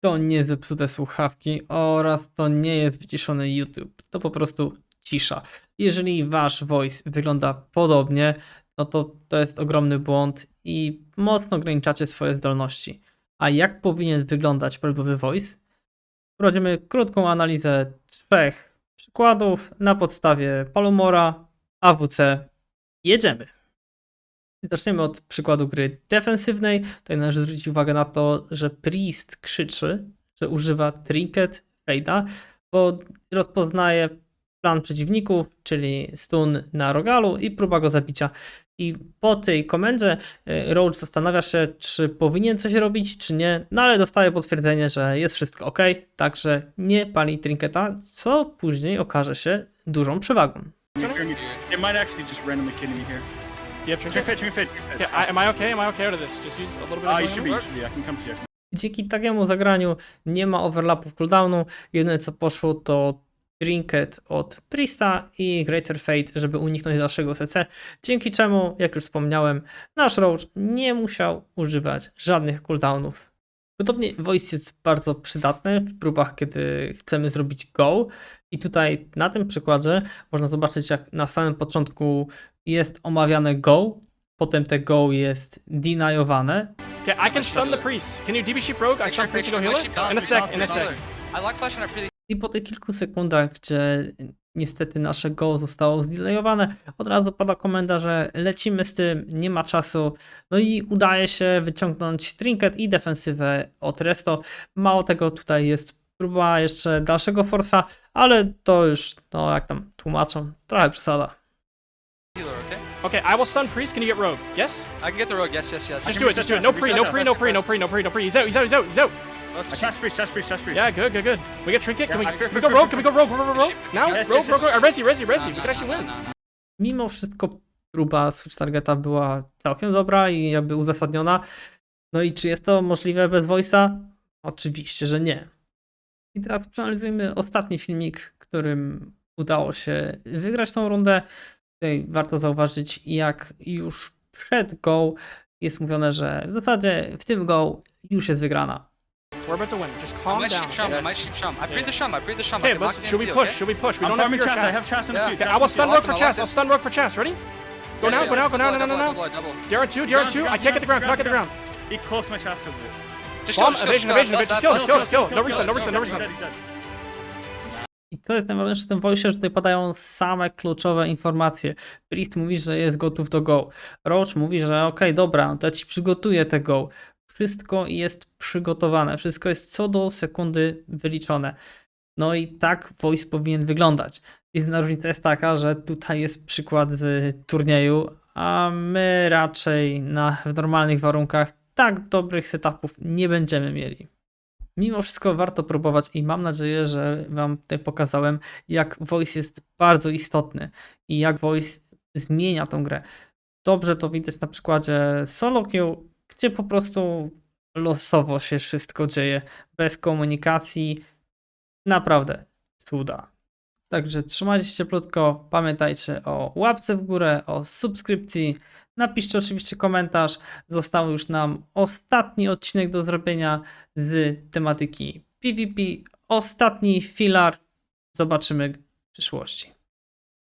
to nie zepsute słuchawki oraz to nie jest wyciszony YouTube. To po prostu cisza. Jeżeli wasz voice wygląda podobnie, no to to jest ogromny błąd i mocno ograniczacie swoje zdolności. A jak powinien wyglądać prawidłowy voice? Prowadzimy krótką analizę trzech przykładów na podstawie Palomora, AWC. Jedziemy! Zaczniemy od przykładu gry defensywnej. Tutaj należy zwrócić uwagę na to, że Priest krzyczy, że używa Trinket Fade'a, bo rozpoznaje plan przeciwników, czyli stun na rogalu i próba go zabicia. I po tej komendzie y, Roach zastanawia się, czy powinien coś robić, czy nie, no ale dostaje potwierdzenie, że jest wszystko ok, także nie pali Trinketa, co później okaże się dużą przewagą. It might. You have Drink trinket? fit, drink fit, drink fit. Okay, I, am I okay? Am I okay out of this? Just use a little bit of Ah, you should be, you should be. I can come to you. I can- Dzięki takiemu zagraniu nie ma overlapów cooldownu. Jedyne co poszło to Trinket od Prista i Greater Fate, żeby uniknąć dalszego CC. Dzięki czemu, jak już wspomniałem, nasz Roach nie musiał używać żadnych cooldownów. Podobnie Voice jest bardzo przydatny w próbach, kiedy chcemy zrobić go. I tutaj na tym przykładzie można zobaczyć, jak na samym początku jest omawiane go, potem te go jest deniowane, Okay, I can stun the priest. Can you DB sheep rogue? I stun priest and go heal it? In a sec, in a sec. I po tych kilku sekundach, gdzie niestety nasze go zostało zdelayowane, od razu pada komenda, że lecimy z tym, nie ma czasu. No i udaje się wyciągnąć trinket i defensywę od Resto. Mało tego, tutaj jest próba jeszcze dalszego forsa, ale to już, no jak tam tłumaczą, trochę przesada. Okay? Okay, I will stun priest. Can you get rogue? Yes? I can get the rogue, yes, yes, yes. Just do it, just do it. No pre, no pre, no pre, no pre, no pre, no pre. He's out, he's out, he's out, he's out. Chest priest, chest priest, chest priest. Yeah, good, good, good. We get trinket. Can we, can we go rogue? Can we go rogue, rogue, rogue, rogue? Now? Rogue, rogue, rogue. Uh, Resi, Resi, Resi. no, We actually no, win. no, no. Mimo wszystko próba switch targeta była całkiem dobra i jakby uzasadniona. No i czy jest to możliwe bez voice'a? Oczywiście, że nie. I teraz przeanalizujmy ostatni filmik, którym udało się wygrać tą rundę. Tutaj warto zauważyć, jak już przed go jest mówione, że w zasadzie w tym go już jest wygrana. We're about to win. Just I calm might down. sheep I might sheep sham. I breed the sham, I breed the sham. I Okay, can lock let's. Should we push? okay? Should we push? We I'm don't have farming. I have in the Yeah. field. Okay, I will stun for I'll stun rogue for. Ready? Go now, go now, go now, no, no, no, Double, double, double. DRN2, DRN2. I can't get the ground, can't get the ground. He closed my chest because of it. Just Bomb, just go, evasion, just evasion, that. Kill, That's kill, that. kill. No Kill, reset, no kill, reset, no kill, reset. he's dead, he's dead. To jest najważniejsze w tym voice, że tutaj padają same kluczowe informacje. Priest mówi, że jest gotów do go. Roach mówi, że okej, dobra, to ja ci przygotuję te go. Wszystko jest przygotowane, wszystko jest co do sekundy wyliczone. No i tak voice powinien wyglądać. Jedyna różnica jest taka, że tutaj jest przykład z turnieju, a my raczej na, w normalnych warunkach tak dobrych setupów nie będziemy mieli. Mimo wszystko warto próbować i mam nadzieję, że Wam tutaj pokazałem, jak voice jest bardzo istotny i jak voice zmienia tą grę. Dobrze to widać na przykładzie solo queue, gdzie po prostu losowo się wszystko dzieje, bez komunikacji. Naprawdę cuda. Także trzymajcie się cieplutko, pamiętajcie o łapce w górę, o subskrypcji. Napiszcie oczywiście komentarz. Został już nam ostatni odcinek do zrobienia z tematyki PvP. Ostatni filar. Zobaczymy w przyszłości.